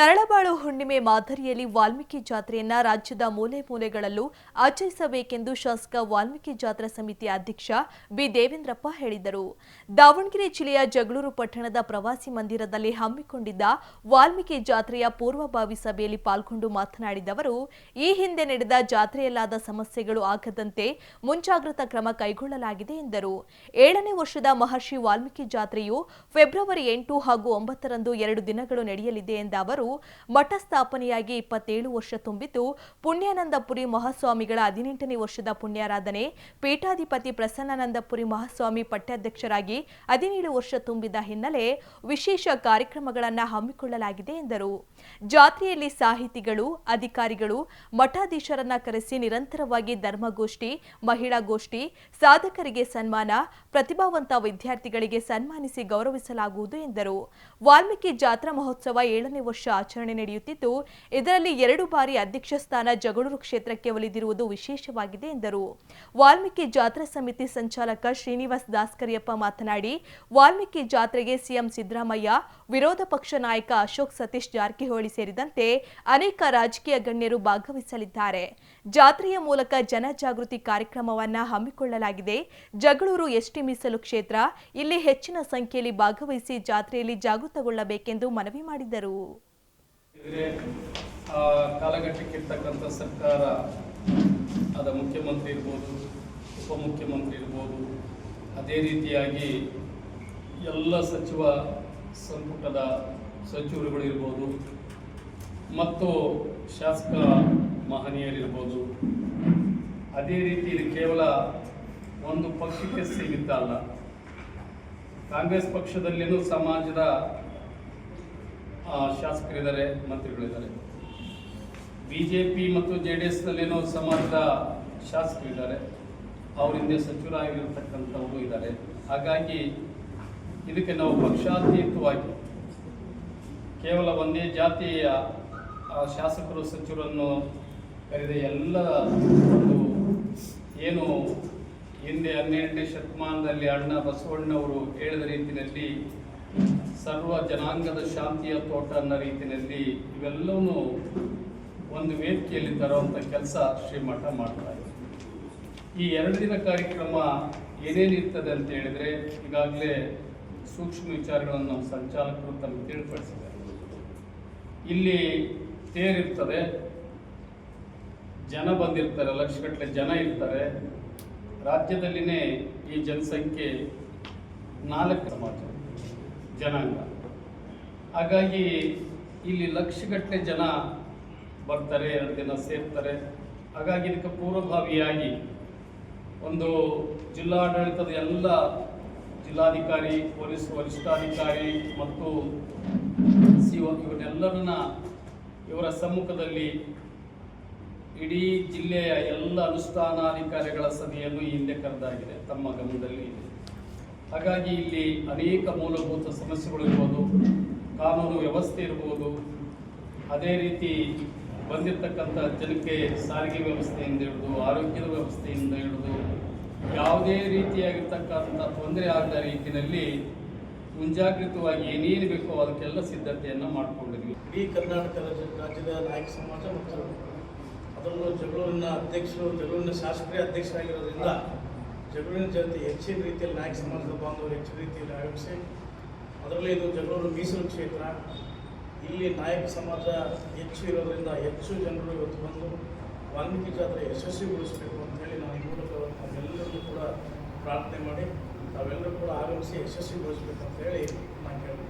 ತರಳಬಾಳು ಹುಣ್ಣಿಮೆ ಮಾದರಿಯಲ್ಲಿ ವಾಲ್ಮೀಕಿ ಜಾತ್ರೆಯನ್ನ ರಾಜ್ಯದ ಮೂಲೆ ಮೂಲೆಗಳಲ್ಲೂ ಆಚರಿಸಬೇಕೆಂದು ಶಾಸಕ ವಾಲ್ಮೀಕಿ ಜಾತ್ರಾ ಸಮಿತಿ ಅಧ್ಯಕ್ಷ ಬಿ. ದೇವೇಂದ್ರಪ್ಪ ಹೇಳಿದರು. ದಾವಣಗೆರೆ ಜಿಲ್ಲೆಯ ಜಗಳೂರು ಪಟ್ಟಣದ ಪ್ರವಾಸಿ ಮಂದಿರದಲ್ಲಿ ಹಮ್ಮಿಕೊಂಡಿದ್ದ ವಾಲ್ಮೀಕಿ ಜಾತ್ರೆಯ ಪೂರ್ವಭಾವಿ ಸಭೆಯಲ್ಲಿ ಪಾಲ್ಗೊಂಡು ಮಾತನಾಡಿದ ಅವರು, ಈ ಹಿಂದೆ ನಡೆದ ಜಾತ್ರೆಯಲ್ಲಾದ ಸಮಸ್ಯೆಗಳು ಆಗದಂತೆ ಮುಂಜಾಗ್ರತಾ ಕ್ರಮ ಕೈಗೊಳ್ಳಲಾಗಿದೆ ಎಂದರು. ಏಳನೇ ವರ್ಷದ ಮಹರ್ಷಿ ವಾಲ್ಮೀಕಿ ಜಾತ್ರೆಯು ಫೆಬ್ರವರಿ ಎಂಟು ಹಾಗೂ ಒಂಬತ್ತರಂದು ಎರಡು ದಿನಗಳು ನಡೆಯಲಿದೆ ಎಂದ ಅವರು ಮಠ ಸ್ಥಾಪನೆಯಾಗಿ ಇಪ್ಪತ್ತೇಳು ವರ್ಷ ತುಂಬಿದ್ದು, ಪುಣ್ಯಾನಂದಪುರಿ ಮಹಾಸ್ವಾಮಿಗಳ ಹದಿನೆಂಟನೇ ವರ್ಷದ ಪುಣ್ಯಾರಾಧನೆ, ಪೀಠಾಧಿಪತಿ ಪ್ರಸನ್ನಾನಂದಪುರಿ ಮಹಾಸ್ವಾಮಿ ಪಠ್ಯಾಧ್ಯಕ್ಷರಾಗಿ ಹದಿನೇಳು ವರ್ಷ ತುಂಬಿದ ಹಿನ್ನೆಲೆ ವಿಶೇಷ ಕಾರ್ಯಕ್ರಮಗಳನ್ನು ಹಮ್ಮಿಕೊಳ್ಳಲಾಗಿದೆ ಎಂದರು. ಜಾತ್ರೆಯಲ್ಲಿ ಸಾಹಿತಿಗಳು, ಅಧಿಕಾರಿಗಳು, ಮಠಾಧೀಶರನ್ನ ಕರೆಸಿ ನಿರಂತರವಾಗಿ ಧರ್ಮಗೋಷ್ಠಿ, ಮಹಿಳಾ ಗೋಷ್ಠಿ, ಸಾಧಕರಿಗೆ ಸನ್ಮಾನ, ಪ್ರತಿಭಾವಂತ ವಿದ್ಯಾರ್ಥಿಗಳಿಗೆ ಸನ್ಮಾನಿಸಿ ಗೌರವಿಸಲಾಗುವುದು ಎಂದರು. ವಾಲ್ಮೀಕಿ ಜಾತ್ರಾ ಮಹೋತ್ಸವ ಏಳನೇ ವರ್ಷ ಆಚರಣೆ ನಡೆಯುತ್ತಿದ್ದು, ಇದರಲ್ಲಿ ಎರಡು ಬಾರಿ ಅಧ್ಯಕ್ಷ ಸ್ಥಾನ ಜಗಳೂರು ಕ್ಷೇತ್ರಕ್ಕೆ ಒಲಿದಿರುವುದು ವಿಶೇಷವಾಗಿದೆ ಎಂದರು. ವಾಲ್ಮೀಕಿ ಜಾತ್ರಾ ಸಮಿತಿ ಸಂಚಾಲಕ ಶ್ರೀನಿವಾಸ್ ದಾಸ್ಕರಿಯಪ್ಪ ಮಾತನಾಡಿ, ವಾಲ್ಮೀಕಿ ಜಾತ್ರೆಗೆ ಸಿಎಂ ಸಿದ್ದರಾಮಯ್ಯ, ವಿರೋಧ ಪಕ್ಷ ನಾಯಕ ಅಶೋಕ್ ಸತೀಶ್ ಜಾರಕಿಹೊಳಿ ಸೇರಿದಂತೆ ಅನೇಕ ರಾಜಕೀಯ ಗಣ್ಯರು ಭಾಗವಹಿಸಲಿದ್ದಾರೆ. ಜಾತ್ರೆಯ ಮೂಲಕ ಜನಜಾಗೃತಿ ಕಾರ್ಯಕ್ರಮವನ್ನ ಹಮ್ಮಿಕೊಳ್ಳಲಾಗಿದೆ. ಜಗಳೂರು ಎಸ್ಟಿ ಮೀಸಲು ಕ್ಷೇತ್ರ ಇಲ್ಲಿ ಹೆಚ್ಚಿನ ಸಂಖ್ಯೆಯಲ್ಲಿ ಭಾಗವಹಿಸಿ ಜಾತ್ರೆಯಲ್ಲಿ ಜಾಗೃತಗೊಳ್ಳಬೇಕೆಂದು ಮನವಿ ಮಾಡಿದರು. ಕಾಲಘಟ್ಟಕ್ಕಿರ್ತಕ್ಕಂಥ ಸರ್ಕಾರ ಅದ ಮುಖ್ಯಮಂತ್ರಿ ಇರ್ಬೋದು ಉಪಮುಖ್ಯಮಂತ್ರಿ ಇರ್ಬೋದು ಅದೇ ರೀತಿಯಾಗಿ ಎಲ್ಲ ಸಚಿವ ಸಂಪುಟದ ಸಚಿವರುಗಳು ಇರ್ಬೋದು ಮತ್ತು ಶಾಸಕ ಮಹನೀಯರಿರ್ಬೋದು ಅದೇ ರೀತಿ ಇದು ಕೇವಲ ಒಂದು ಪಕ್ಷಕ್ಕೆ ಸೀಮಿತ ಅಲ್ಲ. ಕಾಂಗ್ರೆಸ್ ಪಕ್ಷದಲ್ಲಿನೂ ಸಮಾಜದ ಆ, ಶಾಸಕರಿದ್ದಾರೆ, ಮಂತ್ರಿಗಳಿದ್ದಾರೆ. ಬಿ ಜೆ ಪಿ ಮತ್ತು ಜೆ ಡಿ ಎಸ್ನಲ್ಲೇನೋ ಸಮಾಜದ ಶಾಸಕರಿದ್ದಾರೆ. ಅವ್ರ ಹಿಂದೆ ಸಚಿವರಾಗಿರ್ತಕ್ಕಂಥವರು ಇದ್ದಾರೆ. ಹಾಗಾಗಿ ಇದಕ್ಕೆ ನಾವು ಪಕ್ಷಾತೀತವಾಗಿ ಕೇವಲ ಒಂದೇ ಜಾತಿಯ ಶಾಸಕರು, ಸಚಿವರನ್ನು ಕರೆದ ಎಲ್ಲ ಒಂದು ಏನು ಹಿಂದೆ ಹನ್ನೆರಡನೇ ಶತಮಾನದಲ್ಲಿ ಅಣ್ಣ ಬಸವಣ್ಣವರು ಹೇಳಿದ ರೀತಿಯಲ್ಲಿ ಸರ್ವ ಜನಾಂಗದ ಶಾಂತಿಯ ತೋಟ ಅನ್ನೋ ರೀತಿಯಲ್ಲಿ ಇವೆಲ್ಲವೂ ಒಂದು ವೇದಿಕೆಯಲ್ಲಿ ತರುವಂಥ ಕೆಲಸ ಶ್ರೀಮಠ ಮಾಡ್ತಾ ಇದೆ. ಈ ಎರಡು ದಿನ ಕಾರ್ಯಕ್ರಮ ಏನೇನಿರ್ತದೆ ಅಂತ ಹೇಳಿದರೆ ಈಗಾಗಲೇ ಸೂಕ್ಷ್ಮ ವಿಚಾರಗಳನ್ನು ನಮ್ಮ ಸಂಚಾಲಕರು ತಮಗೆ ತಿಳಿಪಡಿಸಿದ್ದಾರೆ. ಇಲ್ಲಿ ತೇರಿರ್ತದೆ ಜನ ಬಂದಿರ್ತಾರೆ, ಲಕ್ಷಗಟ್ಟಲೆ ಜನ ಇರ್ತಾರೆ. ರಾಜ್ಯದಲ್ಲಿನೇ ಈ ಜನಸಂಖ್ಯೆ ನಾಲ್ಕು ಸಮಾಜ ಜನಾಂಗ. ಹಾಗಾಗಿ ಇಲ್ಲಿ ಲಕ್ಷಗಟ್ಟಲೆ ಜನ ಬರ್ತಾರೆ, ಎರಡು ದಿನ ಸೇರ್ತಾರೆ. ಹಾಗಾಗಿ ಇದಕ್ಕೆ ಪೂರ್ವಭಾವಿಯಾಗಿ ಒಂದು ಜಿಲ್ಲಾಡಳಿತದ ಎಲ್ಲ ಜಿಲ್ಲಾಧಿಕಾರಿ, ಪೊಲೀಸ್ ವರಿಷ್ಠಾಧಿಕಾರಿ ಮತ್ತು ಸಿ ಒ, ಇವನ್ನೆಲ್ಲರನ್ನ ಇವರ ಸಮ್ಮುಖದಲ್ಲಿ ಇಡೀ ಜಿಲ್ಲೆಯ ಎಲ್ಲ ಅನುಷ್ಠಾನಾಧಿಕಾರಿಗಳ ಸಭೆಯನ್ನು ಹಿಂದೆ ಕರೆದಾಗಿದೆ, ತಮ್ಮ ಗಮನದಲ್ಲಿ ಇದೆ. ಹಾಗಾಗಿ ಇಲ್ಲಿ ಅನೇಕ ಮೂಲಭೂತ ಸಮಸ್ಯೆಗಳು ಇರ್ಬೋದು, ಕಾನೂನು ವ್ಯವಸ್ಥೆ ಇರ್ಬೋದು. ಅದೇ ರೀತಿ ಬಂದಿರತಕ್ಕಂಥ ಜನಕ್ಕೆ ಸಾರಿಗೆ ವ್ಯವಸ್ಥೆಯಿಂದ ಹಿಡಿದು, ಆರೋಗ್ಯದ ವ್ಯವಸ್ಥೆಯಿಂದ ಹಿಡಿದು ಯಾವುದೇ ರೀತಿಯಾಗಿರ್ತಕ್ಕಂಥ ತೊಂದರೆ ಆಗದ ರೀತಿಯಲ್ಲಿ ಮುಂಜಾಗೃತವಾಗಿ ಏನೇನು ಬೇಕೋ ಅದಕ್ಕೆಲ್ಲ ಸಿದ್ಧತೆಯನ್ನು ಮಾಡಿಕೊಂಡಿದ್ವಿ. ಇಡೀ ಕರ್ನಾಟಕ ರಾಜ್ಯ- ರಾಜ್ಯದ ನಾಯಕ ಸಮಾಜ ಮತ್ತು ಅದರಲ್ಲೂ ಜಗಳೂರಿನ ಅಧ್ಯಕ್ಷರು, ಜಗಳೂರಿನ ಶಾಸಕರೇ ಅಧ್ಯಕ್ಷರಾಗಿರೋದ್ರಿಂದ ಜಗಳೂರಿನ ಜನತೆ ಹೆಚ್ಚಿನ ರೀತಿಯಲ್ಲಿ ನಾಯಕ ಸಮಾಜದ ಬಾಂಧವರು ಹೆಚ್ಚಿನ ರೀತಿಯಲ್ಲಿ ಆಗಮಿಸಿ ಅದರಲ್ಲಿ ಇದು ಜಗಳೂರು ಮೀಸಲು ಕ್ಷೇತ್ರ. ಇಲ್ಲಿ ನಾಯಕ ಸಮಾಜ ಹೆಚ್ಚು ಇರೋದ್ರಿಂದ ಹೆಚ್ಚು ಜನರು ಇವತ್ತು ಬಂದು ವಾಲ್ಮೀಕಿ ಜಾತ್ರೆ ಯಶಸ್ವಿಗೊಳಿಸಬೇಕು ಅಂತ ಹೇಳಿ ನಾನು ಈ ಮೂಲಕ ನಾವೆಲ್ಲರಿಗೂ ಕೂಡ ಪ್ರಾರ್ಥನೆ ಮಾಡಿ ತಾವೆಲ್ಲರೂ ಕೂಡ ಆಗಮಿಸಿ ಯಶಸ್ವಿಗೊಳಿಸಬೇಕು ಅಂತ ಹೇಳಿ ನಾನು ಕೇಳ್ತೀನಿ.